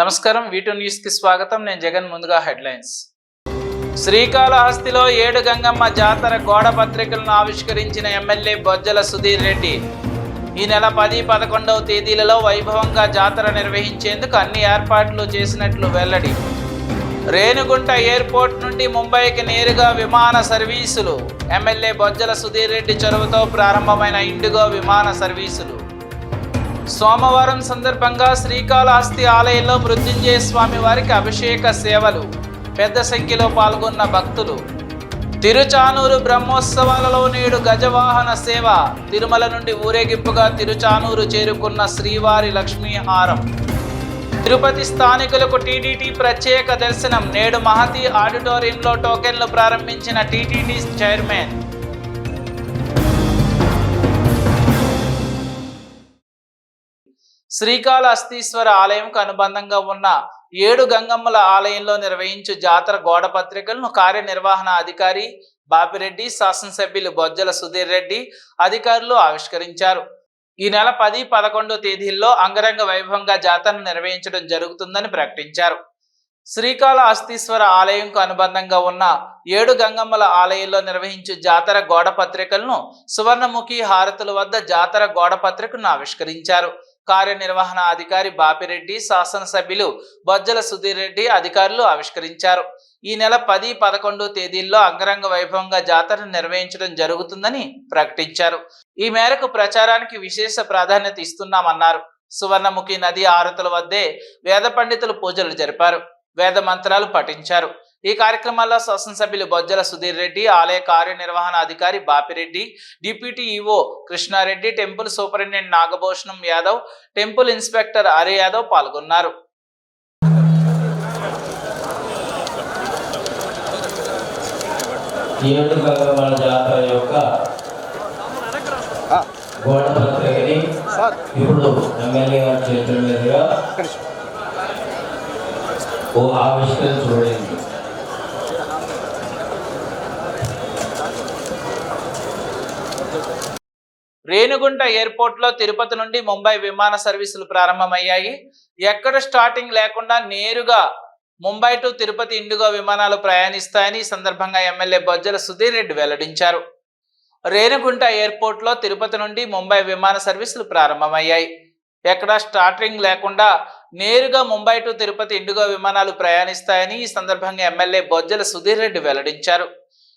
నమస్కారం వీటూ న్యూస్కి స్వాగతం. నేను జగన్ ముందుగా హెడ్లైన్స్. శ్రీకాళహస్తిలో ఏడు గంగమ్మ జాతర గోడ పత్రికలను ఆవిష్కరించిన ఎమ్మెల్యే బొజ్జల సుధీర్ రెడ్డి. ఈ నెల పది పదకొండవ తేదీలలో వైభవంగా జాతర నిర్వహించేందుకు అన్ని ఏర్పాట్లు చేసినట్లు వెల్లడి. రేణుగుంట ఎయిర్పోర్ట్ నుండి ముంబైకి నేరుగా విమాన సర్వీసులు. ఎమ్మెల్యే బొజ్జల సుధీర్ రెడ్డి చొరవతో ప్రారంభమైన ఇండిగో విమాన సర్వీసులు. సోమవారం సందర్భంగా శ్రీకాళహస్తి ఆలయంలో మృత్యుంజయ స్వామి వారికి అభిషేక సేవలు పెద్ద సంఖ్యలో పాల్గొన్న భక్తులు. తిరుచానూరు బ్రహ్మోత్సవాలలో నేడు గజవాహన సేవ తిరుమల నుండి ఊరేగింపుగా తిరుచానూరు చేరుకున్న శ్రీవారి లక్ష్మీహారం తిరుపతి స్థానికులకు టీటీడీ ప్రత్యేక దర్శనం నేడు మహతి ఆడిటోరియంలో టోకెన్లు ప్రారంభించిన టీటీడీ చైర్మన్. శ్రీకాళహస్తీశ్వర ఆలయంకు అనుబంధంగా ఉన్న ఏడు గంగమ్మల ఆలయంలో నిర్వహించు జాతర గోడ పత్రికలను కార్యనిర్వహణ అధికారి బాపిరెడ్డి శాసనసభ్యులు బొజ్జల సుధీర్ రెడ్డి అధికారులు ఆవిష్కరించారు. ఈ నెల పది పదకొండు తేదీల్లో అంగరంగ వైభవంగా జాతరను నిర్వహించడం జరుగుతుందని ప్రకటించారు. శ్రీకాళహస్తీశ్వర ఆలయంకు అనుబంధంగా ఉన్న ఏడు గంగమ్మల ఆలయంలో నిర్వహించు జాతర గోడ పత్రికలను సువర్ణముఖి హారతుల వద్ద జాతర గోడ పత్రికను ఆవిష్కరించారు. కార్యనిర్వహణ అధికారి బాపిరెడ్డి శాసనసభ్యులు బొజ్జల సుధీర్ రెడ్డి అధికారులు ఆవిష్కరించారు. ఈ నెల పది పదకొండు తేదీల్లో అంగరంగ వైభవంగా జాతరను నిర్వహించడం జరుగుతుందని ప్రకటించారు. ఈ మేరకు ప్రచారానికి విశేష ప్రాధాన్యత ఇస్తున్నామన్నారు. సువర్ణముఖి నది ఆరతుల వద్దే వేద పండితులు పూజలు జరిపారు. వేద మంత్రాలు పఠించారు. ఈ కార్యక్రమాల్లో శాసనసభ్యులు బొజ్జల సుధీర్ రెడ్డి ఆలయ కార్యనిర్వహణ అధికారి Bapi Reddy deputy EO Krishna Reddy temple superintendent Nagabhushanam Yadav temple inspector Hari Yadav పాల్గొన్నారు. ఏడు గంగమ్మల జాతర యొక్క గోడ పత్రికని ఇప్పుడు ఎమ్మెల్యే గారి చేతుల మీదుగా ఓ ఆవిష్కరణ చూడండి. రేణుగుంట ఎయిర్పోర్ట్లో తిరుపతి నుండి ముంబై విమాన సర్వీసులు ప్రారంభమయ్యాయి. ఎక్కడ స్టార్టింగ్ లేకుండా నేరుగా ముంబై టు తిరుపతి ఇండిగో విమానాలు ప్రయాణిస్తాయని సందర్భంగా ఎమ్మెల్యే బొజ్జల సుధీర్ రెడ్డి వెల్లడించారు. రేణుగుంట ఎయిర్పోర్ట్లో తిరుపతి నుండి ముంబై విమాన సర్వీసులు ప్రారంభమయ్యాయి. ఎక్కడ స్టార్టింగ్ లేకుండా నేరుగా ముంబై టు తిరుపతి ఇండిగో విమానాలు ప్రయాణిస్తాయని ఈ సందర్భంగా ఎమ్మెల్యే బొజ్జల సుధీర్ రెడ్డి వెల్లడించారు.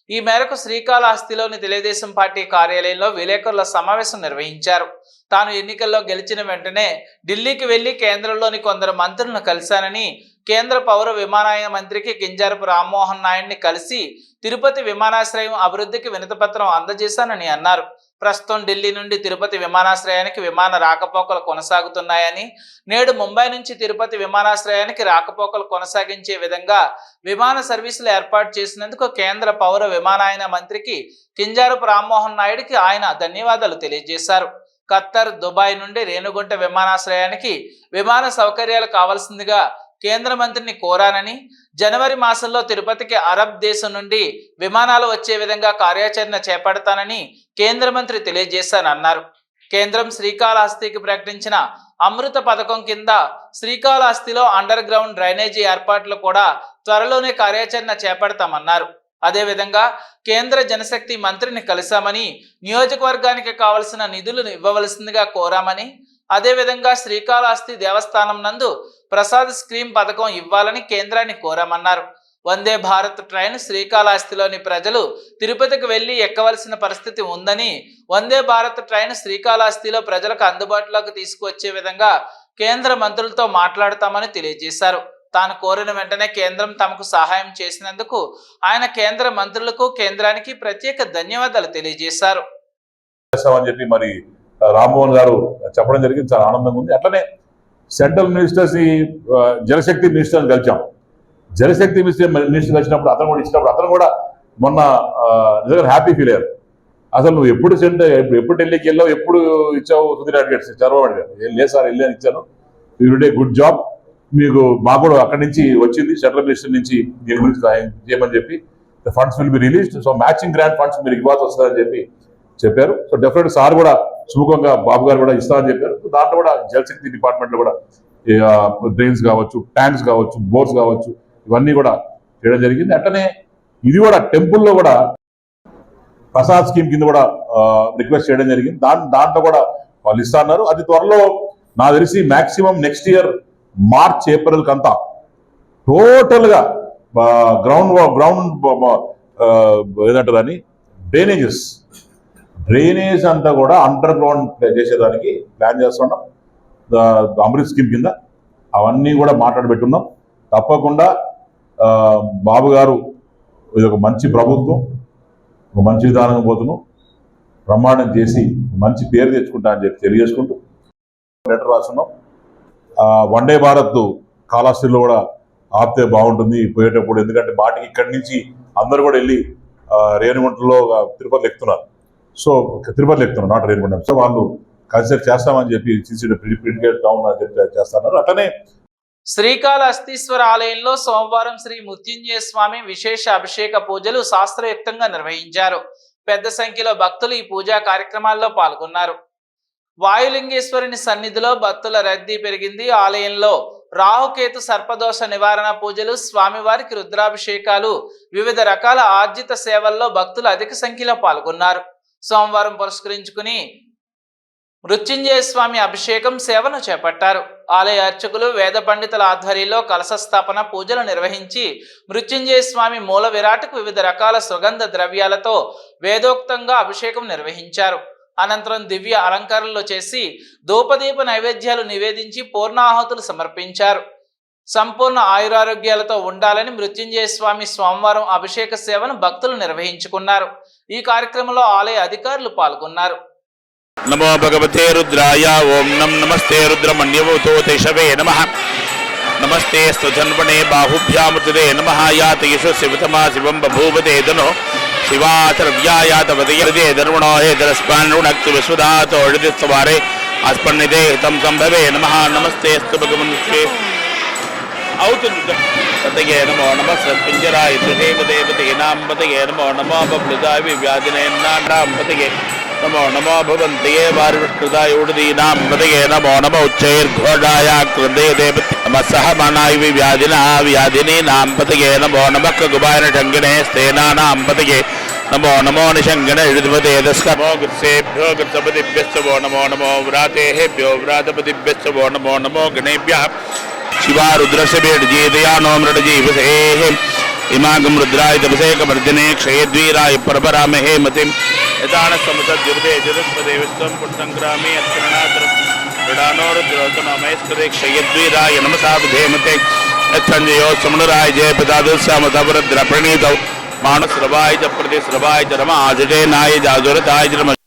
ఈ మేరకు శ్రీకాళహస్తిలోని తెలుగుదేశం పార్టీ కార్యాలయంలో విలేకరుల సమావేశం నిర్వహించారు. తాను ఎన్నికల్లో గెలిచిన వెంటనే ఢిల్లీకి వెళ్ళి కేంద్రంలోని కొందరు మంత్రులను కలిశానని కేంద్ర పౌర విమానయాన మంత్రికి కింజారపు రామ్మోహన్ నాయుడిని కలిసి తిరుపతి విమానాశ్రయం అభివృద్ధికి వినతిపత్రం అందజేశానని అన్నారు. ప్రస్తుతం ఢిల్లీ నుండి తిరుపతి విమానాశ్రయానికి విమాన రాకపోకలు కొనసాగుతున్నాయని నేడు ముంబై నుంచి తిరుపతి విమానాశ్రయానికి రాకపోకలు కొనసాగించే విధంగా విమాన సర్వీసులు ఏర్పాటు చేసినందుకు కేంద్ర పౌర విమానయాన మంత్రికి కింజారపు రామ్మోహన్ నాయుడికి ఆయన ధన్యవాదాలు తెలియజేశారు. ఖత్తర్ దుబాయ్ నుండి రేణుగుంట విమానాశ్రయానికి విమాన సౌకర్యాలు కావాల్సిందిగా కేంద్ర మంత్రిని కోరానని జనవరి మాసంలో తిరుపతికి అరబ్ దేశం నుండి విమానాలు వచ్చే విధంగా కార్యాచరణ చేపడతానని కేంద్ర మంత్రి తెలియజేశానన్నారు. కేంద్రం శ్రీకాళహస్తికి ప్రకటించిన అమృత పథకం కింద శ్రీకాళహస్తిలో అండర్ గ్రౌండ్ డ్రైనేజీ ఏర్పాట్లు కూడా త్వరలోనే కార్యాచరణ చేపడతామన్నారు. అదేవిధంగా కేంద్ర జనశక్తి మంత్రిని కలిశామని నియోజకవర్గానికి కావలసిన నిధులను ఇవ్వవలసిందిగా కోరామని అదేవిధంగా శ్రీకాళహస్తి దేవస్థానం నందు ప్రసాద్ స్క్రీమ్ పథకం ఇవ్వాలని కేంద్రాన్ని కోరామన్నారు. వందే భారత్ ట్రైన్ శ్రీకాళహస్తిలోని ప్రజలు తిరుపతికి వెళ్ళి ఎక్కవలసిన పరిస్థితి ఉందని వందే భారత్ ట్రైన్ శ్రీకాళహస్తిలో ప్రజలకు అందుబాటులోకి తీసుకువచ్చే విధంగా కేంద్ర మంత్రులతో మాట్లాడతామని తెలియజేశారు. తాను కోరిన వెంటనే కేంద్రం తమకు సహాయం చేసినందుకు ఆయన కేంద్ర మంత్రులకు కేంద్రానికి ప్రత్యేక ధన్యవాదాలు తెలియజేశారు. చెప్పి మరి రామ్మోహన్ గారు చెప్పడం జరిగింది. చాలా ఆనందంగా ఉంది. అట్లనే సెంట్రల్ మినిస్టర్స్ని జలశక్తి మినిస్టర్ కలిసాం జలశక్తి మినిస్టర్ మినిస్టర్ కలిసినప్పుడు అతను కూడా ఇచ్చినప్పుడు అతను కూడా మొన్న నిజంగా హ్యాపీ ఫీల్ అయ్యారు. అసలు నువ్వు ఎప్పుడు సెంటర్ ఎప్పుడు ఎప్పుడు ఢిల్లీకి వెళ్ళావు ఎప్పుడు ఇచ్చావు సుధీర్ అడిగాడు చంద్రబాబు గారు. "ఏం లేదు సార్ వెళ్ళాను ఇచ్చాను. యూ డే గుడ్ జాబ్ మీకు మాకు కూడా అక్కడి నుంచి వచ్చింది. సెంట్రల్ మినిస్టర్ నుంచి దీని గురించి సహాయం చేయమని చెప్పి. The funds will be released so matching grant funds మీరు ఇవ్వాల్సి వస్తుందని చెప్పి చెప్పారు. సో డెఫినెట్ సార్ కూడా సుముఖంగా బాబు గారు కూడా ఇస్తారని చెప్పారు. దాంట్లో కూడా జలశక్తి డిపార్ట్మెంట్లో కూడా డ్రైన్స్ కావచ్చు ట్యాంక్స్ కావచ్చు బోర్స్ కావచ్చు ఇవన్నీ కూడా చేయడం జరిగింది. అట్లనే ఇది కూడా టెంపుల్లో కూడా ప్రసాద్ స్కీమ్ కింద కూడా రిక్వెస్ట్ చేయడం జరిగింది. దాని దాంట్లో కూడా వాళ్ళు ఇస్తా అన్నారు. అది త్వరలో నాకు తెలిసి maximum next year March April కంతా టోటల్గా గ్రౌండ్ గ్రౌండ్ ఏదంటారు అని డ్రైనేజెస్. డ్రైనేజ్ అంతా కూడా అండర్ గ్రౌండ్ చేసేదానికి ప్లాన్ చేస్తున్నాం. అమృత్ స్కీమ్ కింద అవన్నీ కూడా మాట్లాడబెట్టున్నాం. తప్పకుండా బాబు గారు ఇది ఒక మంచి ప్రభుత్వం ఒక మంచి విధానం పోతున్నాం. ప్రమాణం చేసి మంచి పేరు తెచ్చుకుంటా అని చెప్పి తెలియజేసుకుంటూ లెటర్ రాస్తున్నాం. వన్ డే భారత్ కాళహస్తిలో కూడా ఆపితే బాగుంటుంది పోయేటప్పుడు. ఎందుకంటే వాటికి ఇక్కడి నుంచి అందరు కూడా వెళ్ళి ఆ, రేణిగుంటలో తిరుపతి ఎక్కుతున్నారు. సో తిరుపతి ఎక్కుతున్నారు నాట్ రేణిగుంట సో వాళ్ళు కన్సిడర్ చేస్తామని చెప్పి ప్రిడికేట్ టౌన్ అని చెప్పి చేస్తున్నారు. అట్లనే శ్రీకాళహస్తీశ్వర ఆలయంలో సోమవారం శ్రీ మృత్యుంజయ స్వామి విశేష అభిషేక పూజలు శాస్త్రయుక్తంగా నిర్వహించారు. పెద్ద సంఖ్యలో భక్తులు ఈ పూజా కార్యక్రమాల్లో పాల్గొన్నారు. వాయులింగేశ్వరుని సన్నిధిలో భక్తుల రద్దీ పెరిగింది. ఆలయంలో రాహుకేతు సర్పదోష నివారణ పూజలు స్వామివారికి రుద్రాభిషేకాలు వివిధ రకాల ఆర్జిత సేవల్లో భక్తులు అధిక సంఖ్యలో పాల్గొన్నారు. సోమవారం పురస్కరించుకుని మృత్యుంజయ స్వామి అభిషేకం సేవను చేపట్టారు. ఆలయ అర్చకులు వేద పండితుల ఆధ్వర్యంలో కలశ స్థాపన పూజలు నిర్వహించి మృత్యుంజయ స్వామి మూల విరాట్కు వివిధ రకాల సుగంధ ద్రవ్యాలతో వేదోక్తంగా అభిషేకం నిర్వహించారు. అనంతరం దివ్య అలంకరణలు చేసి ధూపదీప నైవేద్యాలు నివేదించి పూర్ణాహుతులు సమర్పించారు. సంపూర్ణ ఆయురారోగ్యాలతో ఉండాలని మృత్యుంజయ స్వామి సోమవారం అభిషేక సేవను భక్తులు నిర్వహించుకున్నారు. ఈ కార్యక్రమంలో ఆలయ అధికారులు పాల్గొన్నారు నమో భగవతే రుద్రాయ ఓం నం నమస్తే రుద్రమణ్యవతో శవే నమ నమస్తే స్తుజన్వణే బాహుభ్యామృతే నమ యాత యశు శివతమా శివం బభూవతే ధను శివాచరవ్యాయాతవదే ధర్మణో హే ధరస్పాన్రుణక్తు విశ్వదాతోడితి స్తవారే అస్పన్నిదే హితం సంభవే నమ నమస్తే స్తు భగవన్కే ஔத்துட்டம் தத்தையே நமோ நம சத்பிஞ்சராய சுதேவதேவதையே நாம்பதையே நமோ நமோ பப்ளுதாவி வியாதினே நாண்டாம்பதையே நமோ நமோ பவந்தையே வாரிவிஷ்ணுதாய உடுதீனாம்பதையே நமோ நம உச்சைர்கோடாய கிருந்தே தேவதி நம சகமனாய் வியாதினா வியாதினே நாம்பதையே நமோ நம ககுபாயன சங்கினே नमो नमो निशङ्कन हृदपते दस्कमो कृत्सेभ्यो कृतपतिभ्यश्च वो नमो गणेभ्यः శివా రుద్రశబేటజీ దయానోమృటజీవసేహే ఇమాగం రుద్రాయ తపసేకమర్జనే క్షయద్వీరాయ పరపరామహే మతిం యథాన సమతద్యుపదే జగత్పదేవిస్వం పుట్టంగ్రామే అక్షరణాతరం రుడానోరుద్రోతమేశ్వరే క్షయద్వీరాయ నమసా విధేమతే యత్సంజయో సమనురాయ జయ పితాదుస్సామతవరుద్ర ప్రణీతౌ మానస్రవాయ చ ప్రతిస్రవాయ చ రమ ఆజటే నాయ జాజురతాయ చ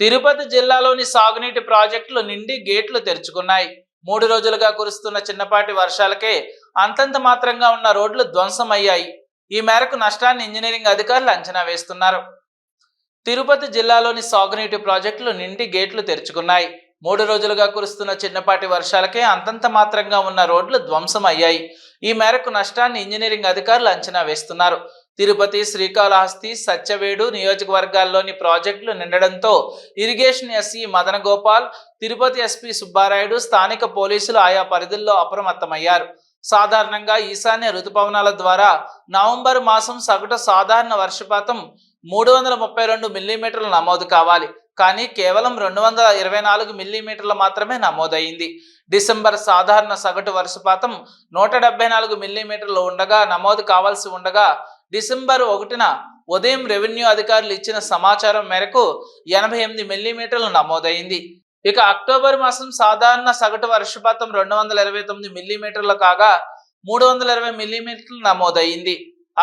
తిరుపతి జిల్లాలోని సాగునీటి ప్రాజెక్టులు నిండి గేట్లు తెరుచుకున్నాయి. మూడు రోజులుగా కురుస్తున్న చిన్నపాటి వర్షాలకే అంతంత మాత్రంగా ఉన్న రోడ్లు ధ్వంసమయ్యాయి. ఈ మేరకు నష్టాన్ని ఇంజనీరింగ్ అధికారులు అంచనా వేస్తున్నారు. తిరుపతి జిల్లాలోని సాగునీటి ప్రాజెక్టులు నిండి గేట్లు తెరుచుకున్నాయి. మూడు రోజులుగా కురుస్తున్న చిన్నపాటి వర్షాలకే అంతంత మాత్రంగా ఉన్న రోడ్లు ధ్వంసమయ్యాయి. ఈ మేరకు నష్టాన్ని ఇంజనీరింగ్ అధికారులు అంచనా వేస్తున్నారు. తిరుపతి శ్రీకాళహస్తి సత్యవేడు నియోజకవర్గాల్లోని ప్రాజెక్టులు నిండడంతో irrigation SE Madana Gopal Tirupati SP Subbarayudu స్థానిక పోలీసులు ఆయా పరిధుల్లో అప్రమత్తమయ్యారు. సాధారణంగా ఈశాన్య ఋతుపవనాల ద్వారా నవంబర్ మాసం సగటు సాధారణ వర్షపాతం మూడు వందల ముప్పై రెండు మిల్లీమీటర్లు నమోదు కావాలి. కానీ కేవలం రెండు వందల ఇరవై నాలుగు మిల్లీమీటర్లు మాత్రమే నమోదైంది డిసెంబర్ సాధారణ సగటు వర్షపాతం నూట డెబ్బై నాలుగు మిల్లీమీటర్లు ఉండగా నమోదు కావాల్సి ఉండగా డిసెంబర్ ఒకటిన ఉదయం రెవెన్యూ అధికారులు ఇచ్చిన సమాచారం మేరకు ఎనభై ఎనిమిది మిల్లీమీటర్లు నమోదైంది. ఇక అక్టోబర్ మాసం సాధారణ సగటు వర్షపాతం రెండు వందల ఇరవై తొమ్మిది మిల్లీమీటర్లు కాగా మూడు వందల ఇరవై మిల్లీమీటర్లు నమోదయ్యింది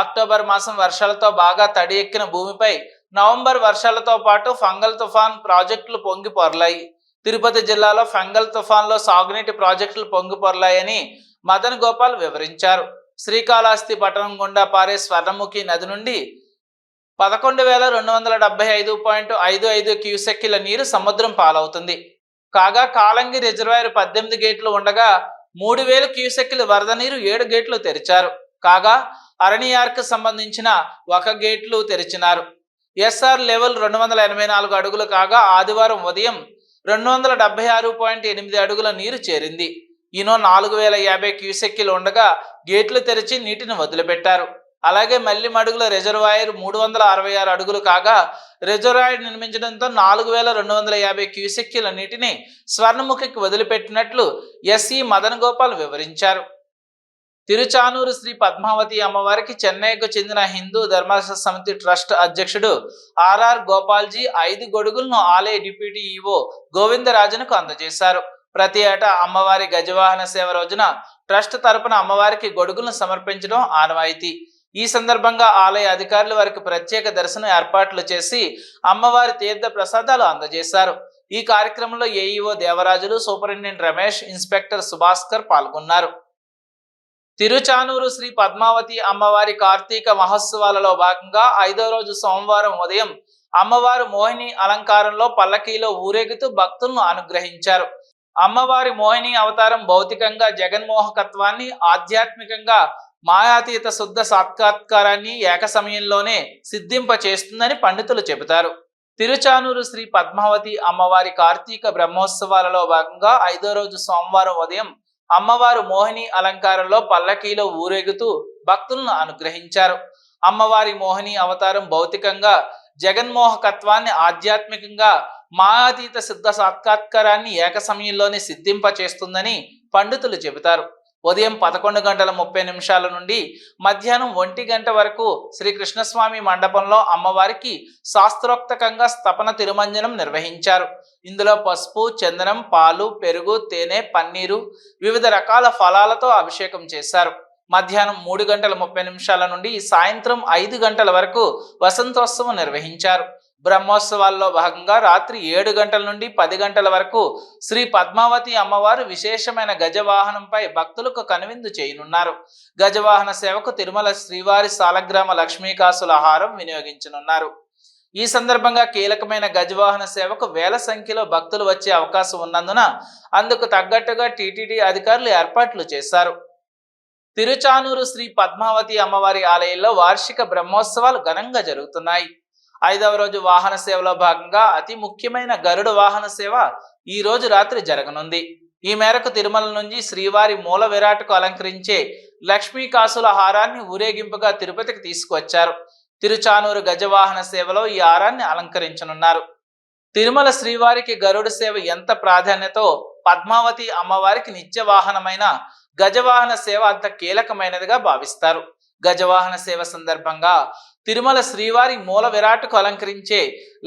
అక్టోబర్ మాసం వర్షాలతో బాగా తడి ఎక్కిన భూమిపై నవంబర్ వర్షాలతో పాటు ఫంగల్ తుఫాన్ ప్రాజెక్టులు పొంగి పొరలాయి. తిరుపతి జిల్లాలో ఫంగల్ తుఫాన్లో సాగునీటి ప్రాజెక్టులు పొంగి పొరలాయని మదన్ గోపాల్ వివరించారు. శ్రీకాళహస్తి పట్టణం గుండా పారే స్వర్ణముఖి నది నుండి పదకొండు వేల రెండు వందల డెబ్బై ఐదు పాయింట్ ఐదు ఐదు క్యూసెక్కిల నీరు సముద్రం పాలవుతుంది. కాగా కాలంగి రిజర్వాయర్ పద్దెనిమిది గేట్లు ఉండగా మూడు వేల క్యూసెక్కిల వరద నీరు ఏడు గేట్లు తెరిచారు. కాగా అరణియార్కు సంబంధించిన ఒక గేట్లు తెరిచినారు. ఎస్ఆర్ లెవెల్ రెండు వందల ఎనభై నాలుగు అడుగులు కాగా ఆదివారం ఉదయం రెండు వందల డెబ్బై ఆరు పాయింట్ ఎనిమిది అడుగుల నీరు చేరింది. ఈనో నాలుగు వేల యాభై క్యూసెక్కిలు ఉండగా గేట్లు తెరిచి నీటిని వదిలిపెట్టారు. అలాగే మల్లి మడుగుల రిజర్వాయర్ మూడు వందల అరవై ఆరు అడుగులు కాగా రిజర్వాయర్ నిర్మించడంతో నాలుగు వేల రెండు వందల యాభై క్యూసెక్కిల నీటిని స్వర్ణముఖికి వదిలిపెట్టినట్లు ఎస్ఈ మదన్ గోపాల్ వివరించారు. తిరుచానూరు శ్రీ పద్మావతి అమ్మవారికి చెన్నైకు చెందిన హిందూ ధర్మాస సమితి ట్రస్ట్ అధ్యక్షుడు ఆర్ఆర్ గోపాల్జీ ఐదు గొడుగులను ఆలయ డిప్యూటీ ఈవో గోవిందరాజునకు అందజేశారు. ప్రతి ఏటా అమ్మవారి గజవాహన సేవ రోజున ట్రస్ట్ తరపున అమ్మవారికి గొడుగులను సమర్పించడం ఆనవాయితీ. ఈ సందర్భంగా ఆలయ అధికారులు వారికి ప్రత్యేక దర్శనం ఏర్పాట్లు చేసి అమ్మవారి తీర్థ ప్రసాదాలు అందజేశారు. ఈ కార్యక్రమంలో AEO Devarajulu superintendent Ramesh inspector Subhaskar పాల్గొన్నారు. తిరుచానూరు శ్రీ పద్మావతి అమ్మవారి కార్తీక మహోత్సవాలలో భాగంగా ఐదో రోజు సోమవారం ఉదయం అమ్మవారు మోహిని అలంకారంలో పల్లకీలో ఊరేగుతూ భక్తులను అనుగ్రహించారు. అమ్మవారి మోహిని అవతారం భౌతికంగా జగన్మోహకత్వాన్ని ఆధ్యాత్మికంగా మాయాతీత శుద్ధ సాక్షాత్కారాన్ని ఏక సమయంలోనే సిద్ధింప చేస్తుందని పండితులు చెబుతారు. తిరుచానూరు శ్రీ పద్మావతి అమ్మవారి కార్తీక బ్రహ్మోత్సవాలలో భాగంగా ఐదో రోజు సోమవారం ఉదయం అమ్మవారు మోహిని అలంకారంలో పల్లకీలో ఊరేగుతూ భక్తులను అనుగ్రహించారు. అమ్మవారి మోహిని అవతారం భౌతికంగా జగన్మోహకత్వాన్ని ఆధ్యాత్మికంగా మాయాతీత సిద్ధ సాక్షాత్కారాన్ని ఏక సమయంలోనే సిద్ధింప చేస్తుందని పండితులు చెబుతారు. ఉదయం పదకొండు గంటల ముప్పై నిమిషాల నుండి మధ్యాహ్నం ఒంటి గంట వరకు శ్రీకృష్ణస్వామి మండపంలో అమ్మవారికి శాస్త్రోక్తకంగా స్థపన తిరుమంజనం నిర్వహించారు. ఇందులో పసుపు చందనం పాలు పెరుగు తేనె పన్నీరు వివిధ రకాల ఫలాలతో అభిషేకం చేశారు. మధ్యాహ్నం మూడు గంటల ముప్పై నిమిషాల నుండి సాయంత్రం ఐదు గంటల వరకు వసంతోత్సవం నిర్వహించారు. బ్రహ్మోత్సవాల్లో భాగంగా రాత్రి ఏడు గంటల నుండి పది గంటల వరకు శ్రీ పద్మావతి అమ్మవారు విశేషమైన గజవాహనంపై భక్తులకు కనువిందు చేయనున్నారు. గజవాహన సేవకు తిరుమల శ్రీవారి సాలగ్రామ లక్ష్మీకాసుల హారం వినియోగించనున్నారు. ఈ సందర్భంగా కీలకమైన గజవాహన సేవకు వేల సంఖ్యలో భక్తులు వచ్చే అవకాశం ఉన్నందున అందుకు తగ్గట్టుగా టీటీడీ అధికారులు ఏర్పాట్లు చేశారు. తిరుచానూరు శ్రీ పద్మావతి అమ్మవారి ఆలయంలో వార్షిక బ్రహ్మోత్సవాలు ఘనంగా జరుగుతున్నాయి. ఐదవ రోజు వాహన సేవలో భాగంగా అతి ముఖ్యమైన గరుడ వాహన సేవ ఈ రోజు రాత్రి జరగనుంది. ఈ మేరకు తిరుమల నుంచి శ్రీవారి మూల విరాట్కు అలంకరించే లక్ష్మీ కాసుల హారాన్ని ఊరేగింపుగా తిరుపతికి తీసుకువచ్చారు. తిరుచానూరు గజవాహన సేవలో ఈ హారాన్ని అలంకరించనున్నారు. తిరుమల శ్రీవారికి గరుడ సేవ ఎంత ప్రాధాన్యతో పద్మావతి అమ్మవారికి నిత్య వాహనమైన గజవాహన సేవ అంత కీలకమైనదిగా భావిస్తారు. గజవాహన సేవ సందర్భంగా తిరుమల శ్రీవారి మూల విరాట్కు అలంకరించే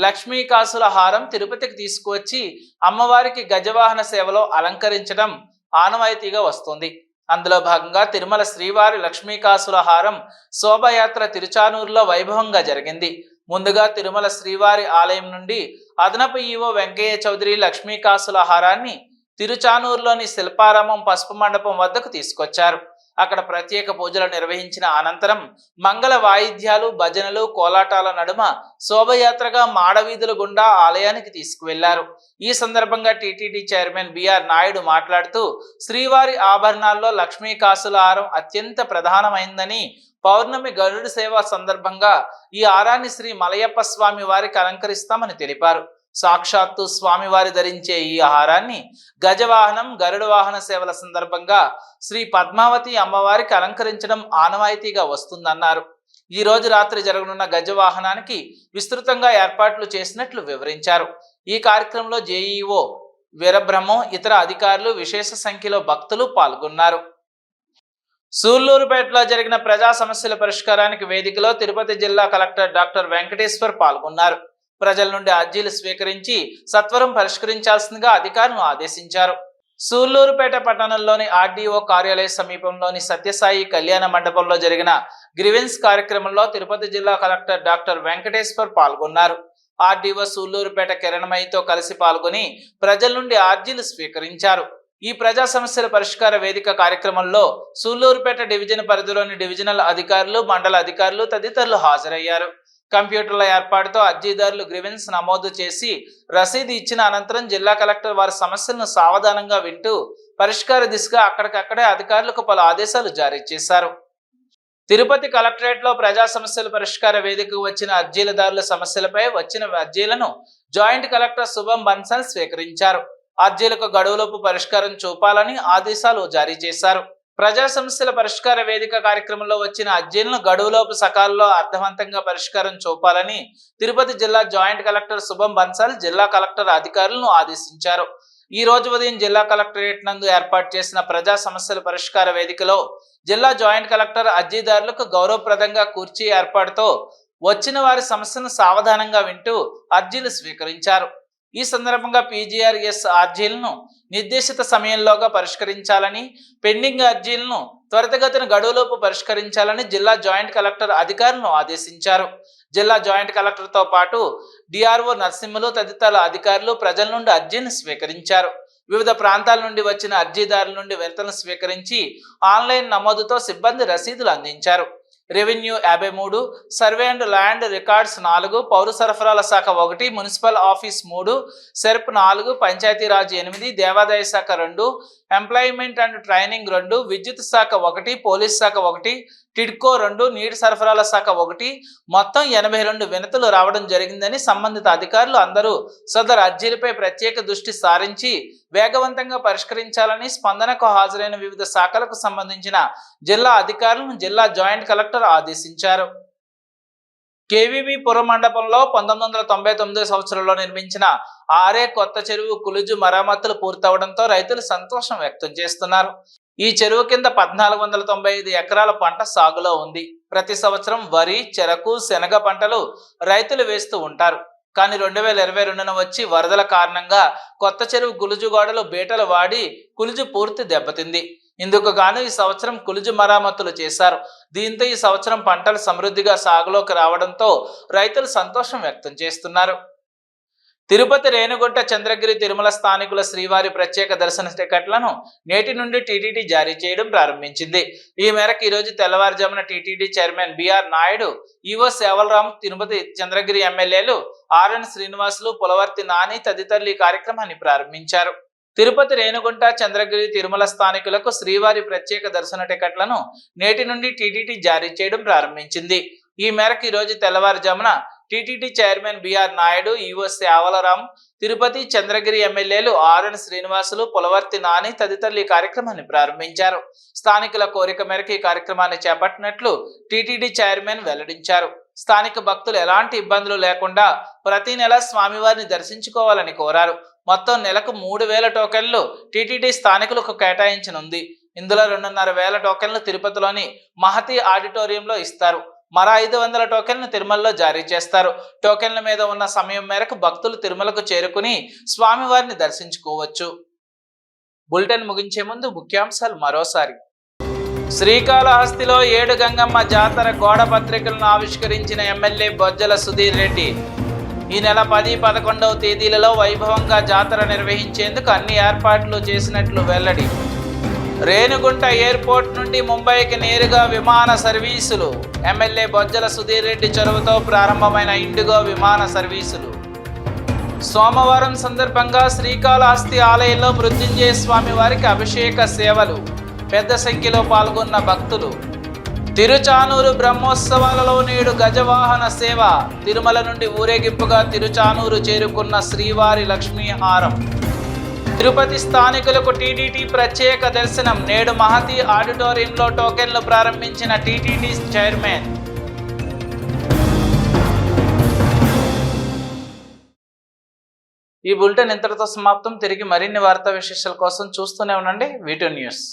లక్ష్మీకాసుల హారం తిరుపతికి తీసుకువచ్చి అమ్మవారికి గజవాహన సేవలో అలంకరించడం ఆనవాయితీగా వస్తుంది. అందులో భాగంగా తిరుమల శ్రీవారి లక్ష్మీకాసుల హారం శోభయాత్ర తిరుచానూరులో వైభవంగా జరిగింది. ముందుగా తిరుమల శ్రీవారి ఆలయం నుండి అదనపు ఈవో వెంకయ్య చౌదరి లక్ష్మీకాసుల హారాన్ని తిరుచానూరులోని శిల్పారామం పసుపు మండపం వద్దకు తీసుకొచ్చారు. అక్కడ ప్రత్యేక పూజలు నిర్వహించిన అనంతరం మంగళ వాయిద్యాలు భజనలు కోలాటాల నడుమ శోభయాత్రగా మాడవీధుల గుండా ఆలయానికి తీసుకువెళ్ళారు. ఈ సందర్భంగా టీటీడీ చైర్మన్ బిఆర్ నాయుడు మాట్లాడుతూ శ్రీవారి ఆభరణాల్లో లక్ష్మీ కాసుల హారం అత్యంత ప్రధానమైందని పౌర్ణమి గరుడు సేవ సందర్భంగా ఈ ఆరాన్ని శ్రీ మలయప్ప స్వామి వారికి అలంకరిస్తామని తెలిపారు. సాక్షాత్తు స్వామివారి ధరించే ఈ ఆహారాన్ని గజవాహనం గరుడ వాహన సేవల సందర్భంగా శ్రీ పద్మావతి అమ్మవారికి అలంకరించడం ఆనవాయితీగా వస్తుందన్నారు. ఈ రోజు రాత్రి జరగనున్న గజవాహనానికి విస్తృతంగా ఏర్పాట్లు చేసినట్లు వివరించారు. ఈ కార్యక్రమంలో జేఈఓ వీరబ్రహ్మం ఇతర అధికారులు విశేష సంఖ్యలో భక్తులు పాల్గొన్నారు. సూళ్ళూరుపేటలో జరిగిన ప్రజా సమస్యల పరిష్కారానికి వేదికలో తిరుపతి జిల్లా కలెక్టర్ డాక్టర్ వెంకటేశ్వర్ పాల్గొన్నారు. ప్రజల నుండి అర్జీలు స్వీకరించి సత్వరం పరిష్కరించాల్సిందిగా అధికారులను ఆదేశించారు. సూళ్ళూరుపేట పట్టణంలోని ఆర్డీఓ కార్యాలయ సమీపంలోని సత్యసాయి కళ్యాణ మండపంలో జరిగిన గ్రివెన్స్ కార్యక్రమంలో తిరుపతి జిల్లా కలెక్టర్ డాక్టర్ వెంకటేశ్వర్ పాల్గొన్నారు. ఆర్డీఓ సూళ్ళూరుపేట కిరణమయితో కలిసి పాల్గొని ప్రజల నుండి అర్జీలు స్వీకరించారు. ఈ ప్రజా సమస్యల పరిష్కార వేదిక కార్యక్రమంలో సూళ్ళూరుపేట డివిజన్ పరిధిలోని డివిజనల్ అధికారులు మండల అధికారులు తదితరులు హాజరయ్యారు. కంప్యూటర్ల ఏర్పాటుతో అర్జీదారులు గ్రివెన్స్ నమోదు చేసి రసీదు ఇచ్చిన అనంతరం జిల్లా కలెక్టర్ వారి సమస్యలను సావధానంగా వింటూ పరిష్కార దిశగా అక్కడికక్కడే అధికారులకు పలు ఆదేశాలు జారీ చేశారు. తిరుపతి కలెక్టరేట్లో ప్రజా సమస్యల పరిష్కార వేదికకు వచ్చిన అర్జీలదారుల సమస్యలపై వచ్చిన అర్జీలను జాయింట్ కలెక్టర్ శుభం బన్సల్ స్వీకరించారు. అర్జీలకు గడువులోపు పరిష్కారం చూపాలని ఆదేశాలు జారీ చేశారు. ప్రజా సమస్యల పరిష్కార వేదిక కార్యక్రమంలో వచ్చిన అర్జీలను గడువులోపు సకాలంలో అర్థవంతంగా పరిష్కారం చూపాలని తిరుపతి జిల్లా జాయింట్ కలెక్టర్ శుభం బన్సాల్ జిల్లా కలెక్టర్ అధికారులను ఆదేశించారు. ఈ రోజు ఉదయం జిల్లా కలెక్టరేట్ నందు ఏర్పాటు చేసిన ప్రజా సమస్యల పరిష్కార వేదికలో జిల్లా జాయింట్ కలెక్టర్ అర్జీదారులకు గౌరవప్రదంగా కూర్చీ ఏర్పాటుతో వచ్చిన వారి సమస్యను సావధానంగా వింటూ అర్జీలు స్వీకరించారు. ఈ సందర్భంగా పీజీఆర్ఎస్ అర్జీలను నిర్దేశిత సమయంలోగా పరిష్కరించాలని పెండింగ్ అర్జీలను త్వరితగతిన గడువులోపు పరిష్కరించాలని జిల్లా జాయింట్ కలెక్టర్ అధికారులను ఆదేశించారు. జిల్లా జాయింట్ కలెక్టర్తో పాటు డిఆర్ఓ నరసింహులు తదితర అధికారులు ప్రజల నుండి అర్జీని స్వీకరించారు. వివిధ ప్రాంతాల నుండి వచ్చిన అర్జీదారుల నుండి వెంటనే స్వీకరించి ఆన్లైన్ నమోదుతో సిబ్బంది రసీదులు అందించారు. రెవెన్యూ యాభై మూడు సర్వే అండ్ ల్యాండ్ రికార్డ్స్ నాలుగు పౌర సరఫరాల శాఖ ఒకటి మున్సిపల్ ఆఫీస్ మూడు సెర్ప్ నాలుగు పంచాయతీరాజ్ ఎనిమిది దేవాదాయ శాఖ రెండు ఎంప్లాయ్మెంట్ అండ్ ట్రైనింగ్ రెండు విద్యుత్ శాఖ ఒకటి పోలీస్ శాఖ ఒకటి టిడ్కో రెండు నీటి సరఫరాల శాఖ ఒకటి. మొత్తం ఎనభై రెండు వినతులు రావడం జరిగిందని సంబంధిత అధికారులు అందరూ సదరు అర్జీలపై ప్రత్యేక దృష్టి సారించి వేగవంతంగా పరిష్కరించాలని స్పందనకు హాజరైన వివిధ శాఖలకు సంబంధించిన జిల్లా అధికారులను జిల్లా జాయింట్ కలెక్టర్ ఆదేశించారు. కేవీబీ పుర మండపంలో పంతొమ్మిది వందల తొంభై తొమ్మిదో సంవత్సరంలో నిర్మించిన ఆరే కొత్త చెరువు కులుజు మరమ్మతులు పూర్తవడంతో రైతులు సంతోషం వ్యక్తం చేస్తున్నారు. ఈ చెరువు కింద పద్నాలుగు వందల తొంభై ఐదు ఎకరాల పంట సాగులో ఉంది. ప్రతి సంవత్సరం వరి చెరకు శనగ పంటలు రైతులు వేస్తూ ఉంటారు. కానీ రెండు వేల ఇరవై రెండున వచ్చి వరదల కారణంగా కొత్త చెరువు కులుజు గోడలు బీటలు వాడి కులుజు పూర్తి దెబ్బతింది. ఇందుకు గాను ఈ సంవత్సరం కులుజు మరామతులు చేశారు. దీంతో ఈ సంవత్సరం పంటలు సమృద్ధిగా సాగులోకి రావడంతో రైతులు సంతోషం వ్యక్తం చేస్తున్నారు. తిరుపతి రేణుగుంట చంద్రగిరి తిరుమల స్థానికుల శ్రీవారి ప్రత్యేక దర్శన టికెట్లను నేటి నుండి టీటీడీ జారీ చేయడం ప్రారంభించింది. ఈ మేరకు ఈరోజు తెల్లవారుజామున TTD chairman B R Naidu EO సేవలరామ్ Tirupati Chandragiri ఎమ్మెల్యేలు ఆర్ఎన్ శ్రీనివాసులు పులవర్తి నాని తదితరులు ఈ కార్యక్రమాన్ని ప్రారంభించారు. తిరుపతి రేణుగుంట చంద్రగిరి తిరుమల స్థానికులకు శ్రీవారి ప్రత్యేక దర్శన టికెట్లను నేటి నుండి టీటీడీ జారీ చేయడం ప్రారంభించింది. ఈ మేరకు ఈ రోజు తెల్లవారుజామున TTD chairman B R Naidu EO సేవలరాం Tirupati Chandragiri ఎమ్మెల్యేలు ఆర్ఎన్ శ్రీనివాసులు పులవర్తి నాని తదితరులు ఈ కార్యక్రమాన్ని ప్రారంభించారు. స్థానికుల కోరిక మేరకు ఈ కార్యక్రమాన్ని చేపట్టినట్లు టీటీడీ చైర్మన్ వెల్లడించారు. స్థానిక భక్తులు ఎలాంటి ఇబ్బందులు లేకుండా ప్రతి నెల స్వామివారిని దర్శించుకోవాలని కోరారు. మొత్తం నెలకు మూడు వేల టోకెన్లు టీటీడీ స్థానికులకు కేటాయించనుంది. ఇందులో రెండున్నర వేల టోకెన్లు తిరుపతిలోని మహతి ఆడిటోరియంలో ఇస్తారు. మరో ఐదు వందల టోకెన్లు తిరుమలలో జారీ చేస్తారు. టోకెన్ల మీద ఉన్న సమయం మేరకు భక్తులు తిరుమలకు చేరుకుని స్వామివారిని దర్శించుకోవచ్చు. బులెటిన్ ముగించే ముందు ముఖ్యాంశాలు మరోసారి. శ్రీకాళహస్తిలో ఏడు గంగమ్మ జాతర గోడ పత్రికలను ఆవిష్కరించిన ఎమ్మెల్యే బొజ్జల సుధీర్ రెడ్డి. ఈ నెల పది పదకొండవ తేదీలలో వైభవంగా జాతర నిర్వహించేందుకు అన్ని ఏర్పాట్లు చేసినట్లు వెల్లడి. రేణుగుంట ఎయిర్పోర్ట్ నుండి ముంబైకి నేరుగా విమాన సర్వీసులు. ఎమ్మెల్యే బొజ్జల సుధీర్ రెడ్డి చొరవతో ప్రారంభమైన ఇండిగో విమాన సర్వీసులు. సోమవారం సందర్భంగా శ్రీకాళహస్తి ఆలయంలో మృత్యుంజయ స్వామి వారికి అభిషేక సేవలు. పెద్ద సంఖ్యలో పాల్గొన్న భక్తులు. తిరుచానూరు బ్రహ్మోత్సవాలలో నేడు గజవాహన సేవ. తిరుమల నుండి ఊరేగింపుగా తిరుచానూరు చేరుకున్న శ్రీవారి లక్ష్మీహారం తిరుపతి స్థానికులకు టీటీడీ ప్రత్యేక దర్శనం. నేడు మహతి ఆడిటోరియంలో టోకెన్లు ప్రారంభించిన టీటీడీ చైర్మన్. ఈ బులెటిన్ ఇంతటితో సమాప్తం. తిరిగి మరిన్ని వార్తా విశేషాల కోసం చూస్తూనే ఉండండి. వీటో న్యూస్.